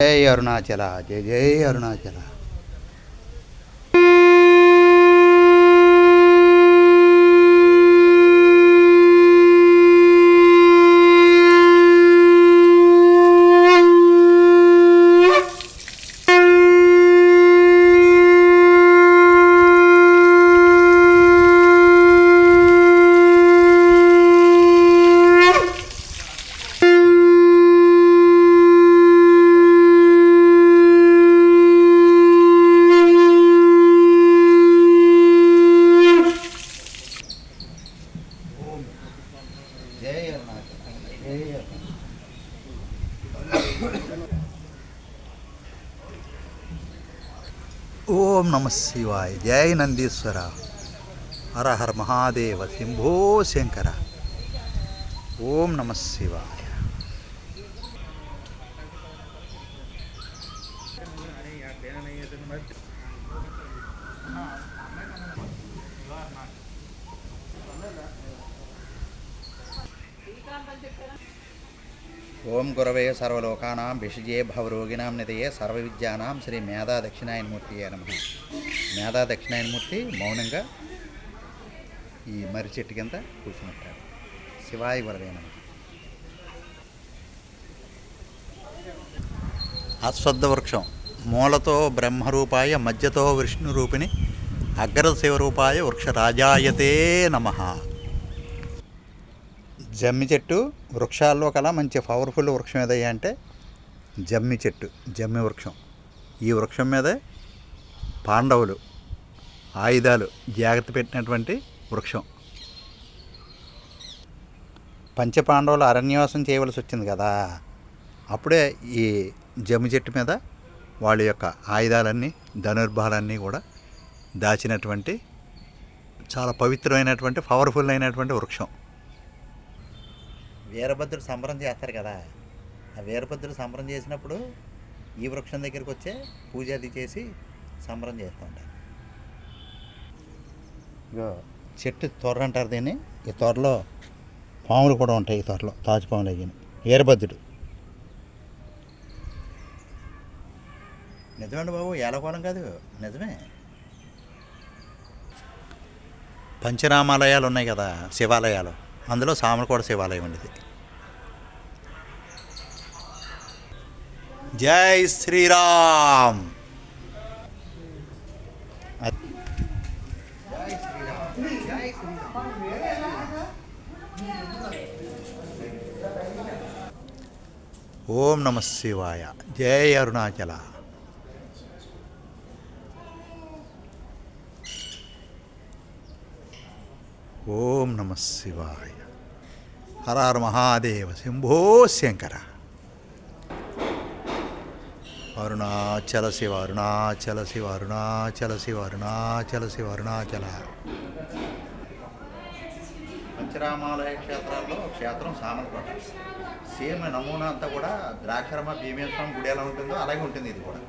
జై అరుణాచల జై జై అరుణాచల జై అరుణాచల ఓం నమ శివాయ. జయ నందీశ్వర. హర హర మహాదేవ శంభో శంకర. ఓం నమ శివాయ. ఓం గురవే సర్వలోకానాం విషజే భవరోగిణాం నిదయే సర్వవిద్యానాం శ్రీ మేధా దక్షిణాయనమూర్తి నమ. మేధా దక్షిణాయనమూర్తి మౌనంగా ఈ మర్రి చెట్టు కింద కూర్చుంటాడు శివాయి గురవే నమ. అశ్వద్ధ వృక్షం. మూలతో బ్రహ్మరూపాయ మధ్యతో విష్ణు రూపిణి అగ్రశివరూపాయ వృక్షరాజాయతే నమ. జమ్మి చెట్టు వృక్షాల్లో కల మంచి పవర్ఫుల్ వృక్షం ఏదయ్యా అంటే జమ్మి చెట్టు జమ్మి వృక్షం. ఈ వృక్షం మీదే పాండవులు ఆయుధాలు జాగ్రత్త పెట్టినటువంటి వృక్షం. పంచపాండవులు అరణ్యవాసం చేయవలసి వచ్చింది కదా. అప్పుడే ఈ జమ్మి చెట్టు మీద వాళ్ళ యొక్క ఆయుధాలన్నీ ధనుర్భాలన్నీ కూడా దాచినటువంటి చాలా పవిత్రమైనటువంటి పవర్ఫుల్ అయినటువంటి వృక్షం. వీరభద్రుడు సంబరం చేస్తారు కదా. ఆ వీరభద్రుడు సంబరం చేసినప్పుడు ఈ వృక్షం దగ్గరికి వచ్చే పూజ అది చేసి సంబరం చేస్తుంటారు ఇగో చెట్టు తొర్ర అంటారు దీన్ని. ఈ తొర్రలో పాములు కూడా ఉంటాయి ఈ తొర్రలో తాజు పాములు అయ్యి. వీరభద్రుడు. నిజమండి బాబు ఏలకోలం కాదు. నిజమే. పంచరామాలయాలు ఉన్నాయి కదా శివాలయాలు. అందులో సామలకోట శివాలయం ఉండేది జై శ్రీరామ్. ఓం నమ శివాయ. జై అరుణాచల. ఓం నమ శివాయ. హర మహాదేవ శంభో శంకర. అరుణాచల శివ అరుణాచల శివ అరుణాచల. శివ అరుణాచల శివ అరుణాచల పంచరామాలయ క్షేత్రాల్లో క్షేత్రం సామర్పట సేమ్ నమూనా అంతా కూడా ద్రాక్షరమ భీమేశ్వరం గుడి ఎలా ఉంటుందో అలాగే ఉంటుంది ఇది కూడా.